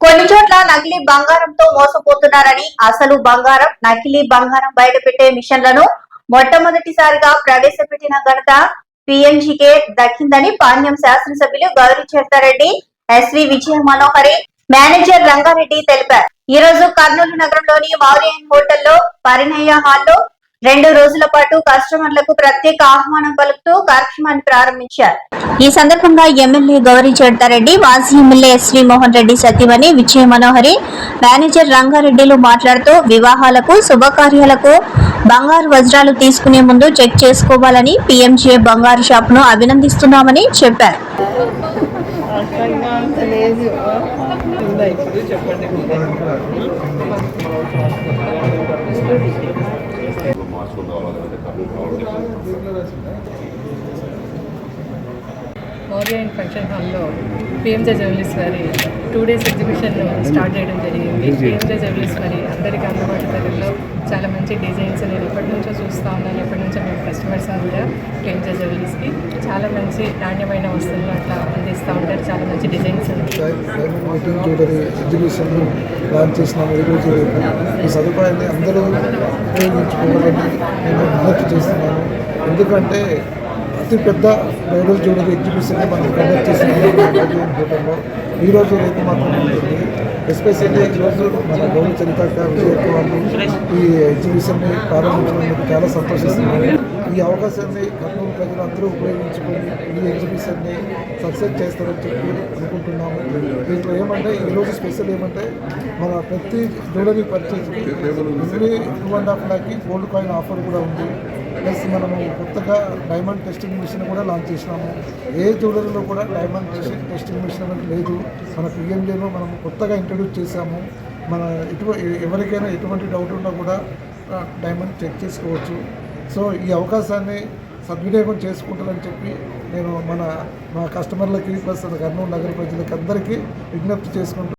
కొన్ని చోట్ల నకిలీ బంగారంతో మోసపోతున్నారని అసలు బంగారం నకిలీ బంగారం బయటపెట్టే మిషన్లను మొట్టమొదటిసారిగా ప్రవేశపెట్టిన ఘనత పిఎంజీకే దక్కిందని పాణ్యం శాసనసభ్యులు Gauri చేస్తారెడ్డి S V Vijaya Manohari manager Rangareddy తెలిపారు. ఈ రోజు కర్నూలు నగరంలోని మౌర్యన్ హోటల్లో పరిణయ హాల్లో రెండు రోజుల పాటు కస్టమర్లకు ప్రత్యేక ఆహ్వానం పలుకుతూ కార్యక్రమాన్ని ప్రారంభించారు. ఈ సందర్భంగా ఎమ్మెల్యే గౌరీ చెడతారెడ్డి మాజీ ఎమ్మెల్యే ఎస్వి మోహన్ రెడ్డి సతీమణి విజయ మనోహరి మేనేజర్ రంగారెడ్డిలు మాట్లాడుతూ వివాహాలకు శుభకార్యాలకు బంగారు వజ్రాలు తీసుకునే ముందు చెక్ చేసుకోవాలని పిఎంజే బంగారు షాప్ను అభినందిస్తున్నామని చెప్పారు. చెప్పండి మౌర్య అండ్ ఫంక్షన్ హాల్లో పిఎంజే జ్యువెలర్స్ వారి టూ డేస్ ఎగ్జిబిషన్ స్టార్ట్ చేయడం జరిగింది. పిఎంజే జ్యువెలర్స్ వారి అందరికీ అందుబాటు ధరల్లో చాలా మంచి డిజైన్స్ నేను ఎప్పటి నుంచో చూస్తూ ఉన్నాను. ఎప్పటి నుంచో మేము కస్టమర్స్ కూడా పిఎంజే జ్యువెలర్స్కి చాలా మంచి నాణ్యమైన వస్తువులు అట్లా అందిస్తూ ఉంటారు. చాలా మంచి డిజైన్స్ ఎగ్జిబిషన్ లాంచ్ చేసినాము ఈరోజు ఈ సదుపాయాన్ని అందరూ ఉపయోగించుకోవాలని నేను విజ్ఞప్తి చేస్తున్నాను. ఎందుకంటే అతిపెద్ద బ్రైడల్ జ్యువెలరీ ఎగ్జిబిషన్ మనం కండక్ట్ చేసినాము హోటల్లో ఈరోజు రేపు మాత్రం ఉంటుంది. ఎస్పెషల్లీ ఈరోజు మన గౌరవ చరితాక విజయకుమార్లు ఈ ఎగ్జిబిషన్ని ప్రారంభించడం చాలా సంతోషిస్తున్నాను. ఈ అవకాశాన్ని కర్నూలు ప్రజలు అందరూ ఉపయోగించుకొని ఈ ఎగ్జిబిషన్ని సక్సెస్ చేస్తారని చెప్పి అనుకుంటున్నాము. దీంట్లో ఏమంటే ఈరోజు స్పెషల్ ఏమంటే మన ప్రతి జ్యువెలరీ పర్చేస్కి ఎవ్రీ టూ అండ్ హాఫ్ ల్యాక్కి గోల్డ్ కాయిన్ ఆఫర్ కూడా ఉంది. ప్లస్ మనము కొత్తగా డైమండ్ టెస్టింగ్ మిషన్ కూడా లాంచ్ చేసినాము. ఏ జ్యువెలరీలో కూడా డైమండ్ టెస్టింగ్ టెస్టింగ్ మిషన్ అనేది లేదు. మన పిఎండిలో మనం కొత్తగా ఇంట్రడ్యూస్ చేశాము. మన ఎటు ఎవరికైనా ఎటువంటి డౌట్ ఉన్నా కూడా డైమండ్ చెక్ చేసుకోవచ్చు. సో ఈ అవకాశాన్ని సద్వినియోగం చేసుకుంటారని చెప్పి నేను మన మా కస్టమర్లకి ప్లస్ కర్నూలు నగర ప్రజలకి అందరికీ విజ్ఞప్తి చేసుకుంటూ